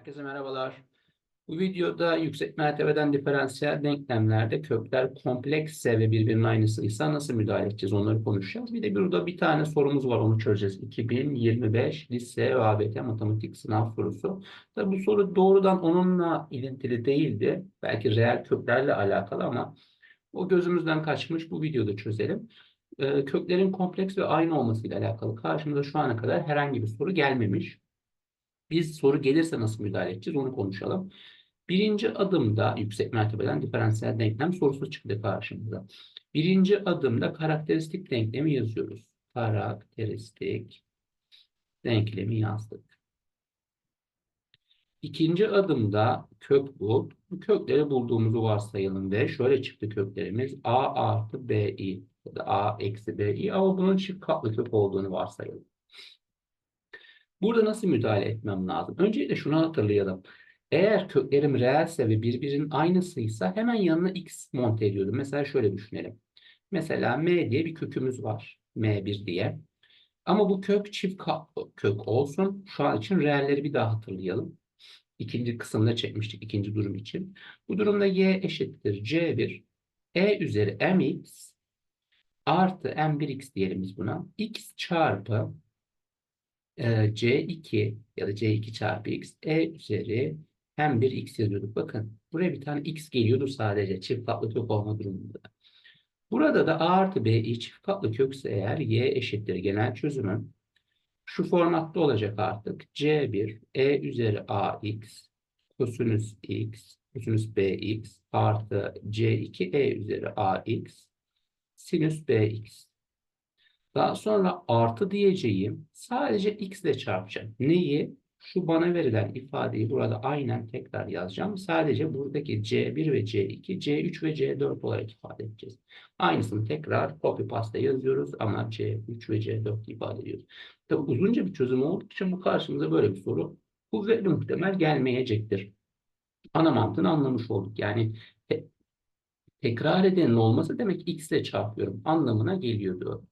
Herkese merhabalar. Bu videoda yüksek mertebeden diferansiyel denklemlerde kökler kompleksse ve birbirinin aynısıysa nasıl müdahale edeceğiz onları konuşacağız. Bir de burada bir tane sorumuz var onu çözeceğiz. 2025 lise ve ABT matematik sınav sorusu. Tabii bu soru doğrudan onunla ilintili değildi. Belki reel köklerle alakalı ama o gözümüzden kaçmış bu videoda çözelim. Ee, köklerin kompleks ve aynı olmasıyla alakalı karşımıza şu ana kadar herhangi bir soru gelmemiş. Biz soru gelirse nasıl müdahale edeceğiz onu konuşalım. Birinci adımda yüksek mertebeden diferansiyel denklem sorusu çıktı karşımıza. Birinci adımda karakteristik denklemi yazıyoruz. Karakteristik denklemi yazdık. İkinci adımda kök bul. Bu kökleri bulduğumuzu varsayalım ve şöyle çıktı köklerimiz a artı bi ya da a eksi bi ama bunun çift katlı kök olduğunu varsayalım. Burada nasıl müdahale etmem lazım? Öncelikle şunu hatırlayalım. Eğer köklerim reelse ve birbirinin aynısıysa hemen yanına x monte ediyordum. Mesela şöyle düşünelim. Mesela m diye bir kökümüz var. m1 diye. Ama bu kök çift kök olsun. Şu an için reelleri bir daha hatırlayalım. İkinci kısımda çekmiştik ikinci durum için. Bu durumda y eşittir c1 e üzeri mx artı m1x diyelim biz buna. x çarpı C2 ya da C2 çarpı X E üzeri hem bir X yazıyorduk. Bakın buraya bir tane X geliyordu sadece çift katlı kök olma durumunda. Burada da A artı B'yi çift katlı kökse eğer Y eşittir genel çözümü şu formatta olacak artık. C1 E üzeri AX kosinüs X kosinüs BX artı C2 E üzeri AX sinüs BX. Daha sonra artı diyeceğim. Sadece x ile çarpacağım. Neyi? Şu bana verilen ifadeyi burada aynen tekrar yazacağım. Sadece buradaki C1 ve C2, C3 ve C4 olarak ifade edeceğiz. Aynısını tekrar copy paste yazıyoruz ama C3 ve C4 ifade ediyoruz. Tabi uzunca bir çözüm olduğu için bu karşımıza böyle bir soru kuvvetli muhtemel gelmeyecektir. Ana mantığını anlamış olduk. Yani te tekrar edenin olması demek x ile çarpıyorum anlamına geliyordu.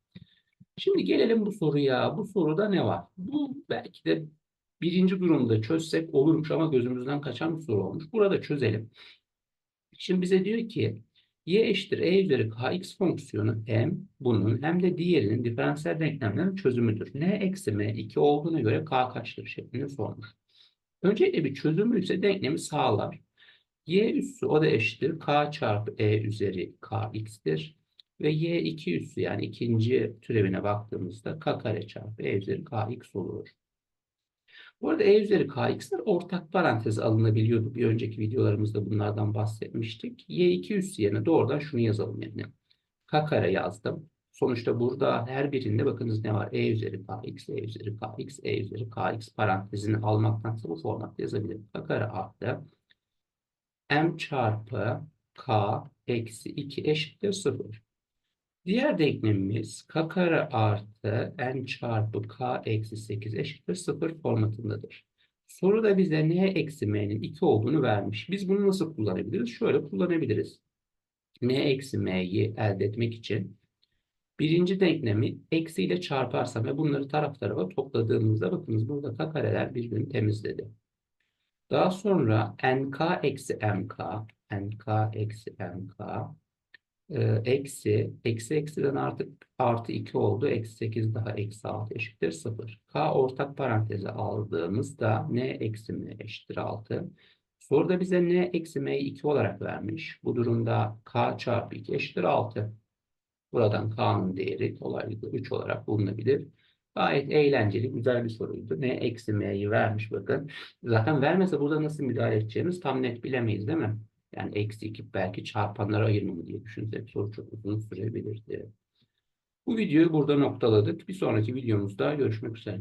Şimdi gelelim bu soruya. Bu soruda ne var? Bu belki de birinci durumda çözsek olurmuş ama gözümüzden kaçan bir soru olmuş. Burada çözelim. Şimdi bize diyor ki y eşittir e üzeri kx fonksiyonu hem bunun hem de diğerinin diferansiyel denklemlerin çözümüdür. n eksi m 2 olduğuna göre k kaçtır şeklinde sormuş. Öncelikle bir çözümü ise denklemi sağlar. y üssü o da eşittir k çarpı e üzeri kx'tir. Ve y 2 üssü yani ikinci türevine baktığımızda k kare çarpı e üzeri kx olur. Bu arada e üzeri kx'ler ortak parantez alınabiliyordu. Bir önceki videolarımızda bunlardan bahsetmiştik. y 2 üssü yerine doğrudan şunu yazalım yani. k kare yazdım. Sonuçta burada her birinde bakınız ne var? e üzeri kx, e üzeri kx, e üzeri kx parantezini almaktansa bu formatta yazabilirim. k kare artı m çarpı k eksi 2 eşittir 0. Diğer denklemimiz k kare artı n çarpı k eksi 8 eşittir 0 formatındadır. Soruda bize n eksi m'nin 2 olduğunu vermiş. Biz bunu nasıl kullanabiliriz? Şöyle kullanabiliriz. n eksi m'yi elde etmek için birinci denklemi eksiyle çarparsam ve bunları taraf tarafa topladığımızda bakınız burada k kareler birbirini temizledi. Daha sonra nk eksi mk nk eksi mk e, eksi, eksi eksiden artık artı 2 oldu. Eksi 8 daha eksi 6 eşittir 0. K ortak paranteze aldığımızda n eksi m eşittir 6. Soruda bize n eksi m'yi 2 olarak vermiş. Bu durumda k çarpı 2 eşittir 6. Buradan k'nın değeri kolaylıkla 3 olarak bulunabilir. Gayet eğlenceli, güzel bir soruydu. N eksi m'yi vermiş bakın. Zaten vermese burada nasıl müdahale edeceğimiz tam net bilemeyiz değil mi? Yani eksi 2 belki çarpanlara ayırmamı diye düşünsek soru çok uzun sürebilirdi. Bu videoyu burada noktaladık. Bir sonraki videomuzda görüşmek üzere.